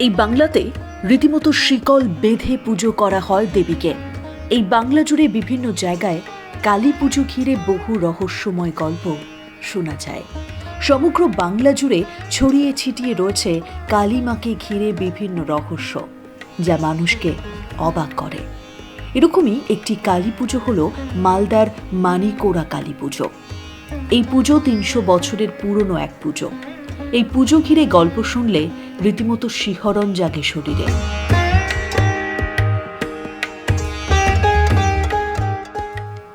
এই বাংলাতে রীতিমতো শিকল বেঁধে পুজো করা হয় দেবীকে। এই বাংলা জুড়ে বিভিন্ন জায়গায় কালী পুজো ঘিরে বহু রহস্যময় গল্প শোনা যায়। সমগ্র বাংলা জুড়ে ছড়িয়ে ছিটিয়ে রয়েছে কালী মাকে ঘিরে বিভিন্ন রহস্য, যা মানুষকে অবাক করে। এরকমই একটি কালী পুজো হল মালদার মানিকোড়া কালী পুজো। এই পুজো তিনশো বছরের পুরনো এক পুজো। এই পুজো ঘিরে গল্প শুনলে রীতিমতো শিহরণ জাগে শরীরে।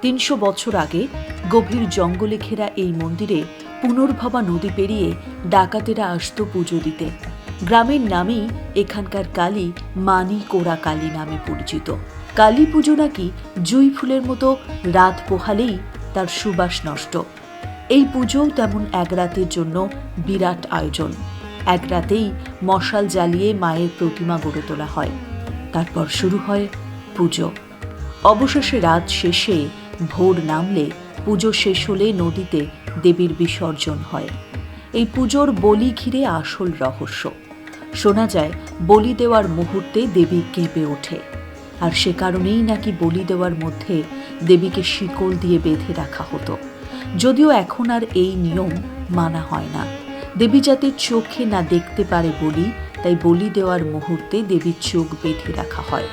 তিনশো বছর আগে গভীর জঙ্গলে ঘেরা এই মন্দিরে পুনর্ভবা নদী পেরিয়ে ডাকাতেরা আসতো পুজো দিতে। গ্রামের নামেই এখানকার কালী মানি কোড়া কালী নামে পরিচিত। কালী পুজো নাকি জুই ফুলের মতো রাত পোহালেই তার সুবাস নষ্ট। এই পুজোও তেমন এক রাতের জন্য বিরাট আয়োজন। এক রাতেই মশাল জ্বালিয়ে মায়ের প্রতিমা গড়ে তোলা হয়। তারপর শুরু হয় পুজো। অবশেষে রাত শেষে ভোর নামলে পুজো শেষ হলে নদীতে দেবীর বিসর্জন হয়। এই পুজোর বলি ঘিরে আসল রহস্য। শোনা যায়, বলি দেওয়ার মুহূর্তে দেবী কেঁপে ওঠে। আর সে কারণেই নাকি বলি দেওয়ার মধ্যে দেবীকে শিকল দিয়ে বেঁধে রাখা হতো। যদিও এখন আর এই নিয়ম মানা হয় না। দেবী যাতে চোখে না দেখতে পারে বলি, তাই বলি দেওয়ার মুহূর্তে দেবীর চোখ বেঁধে রাখা হয়।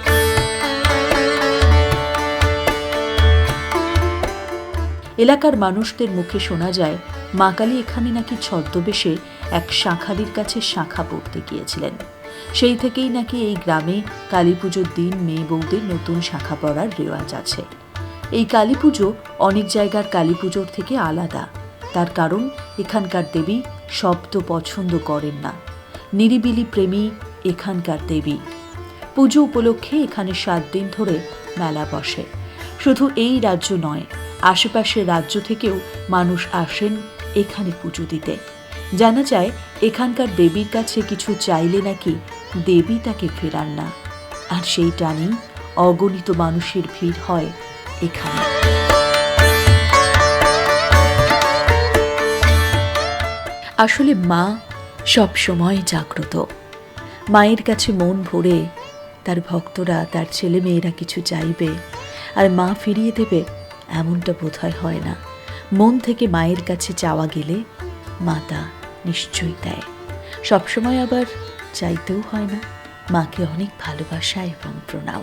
এলাকার মানুষদের মুখে শোনা যায়, মা কালী এখানে নাকি ছদ্মবেশে এক শাঁখালির কাছে শাঁখা পড়তে গিয়েছিলেন। সেই থেকেই নাকি এই গ্রামে কালী পুজোর দিন মেয়ে বউদের নতুন শাখা পড়ার রেওয়াজ আছে। এই কালী পুজো অনেক জায়গার কালী পুজোর থেকে আলাদা। তার কারণ, এখানকার দেবী শব্দ পছন্দ করেন না। নিরিবিলি প্রেমী এখানকার দেবী। পুজো উপলক্ষে এখানে সাত দিন ধরে মেলা বসে। শুধু এই রাজ্য নয়, আশেপাশের রাজ্য থেকেও মানুষ আসেন এখানে পুজো দিতে। জানা যায়, এখানকার দেবীর কাছে কিছু চাইলে নাকি দেবী তাকে ফেরান না। আর সেই টানেই অগণিত মানুষের ভিড় হয় এখানে। আসলে মা সব সময় জাগ্রত। মায়ের কাছে মন ভরে তার ভক্তরা, তার ছেলে মেয়েরা কিছু চাইবে আর মা ফিরিয়ে দেবে এমনটা বোধহয় হয় না। মন থেকে মায়ের কাছে চাওয়া গেলে মাতা নিশ্চয়ই দেয়। সবসময় আবার চাইতেও হয় না। মাকে অনেক ভালোবাসা এবং প্রণাম।